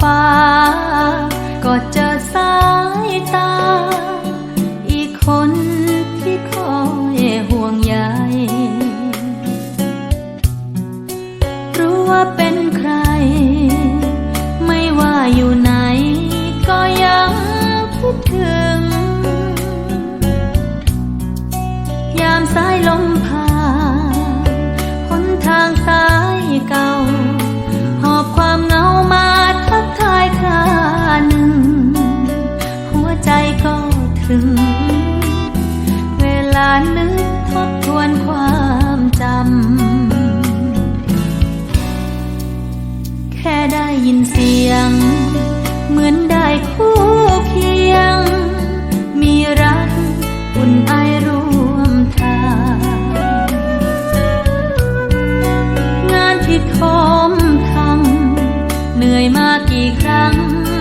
ฟ้า ก็เจอสายตา อีกคนที่คอยห่วงใยรู้ว่าเป็น 让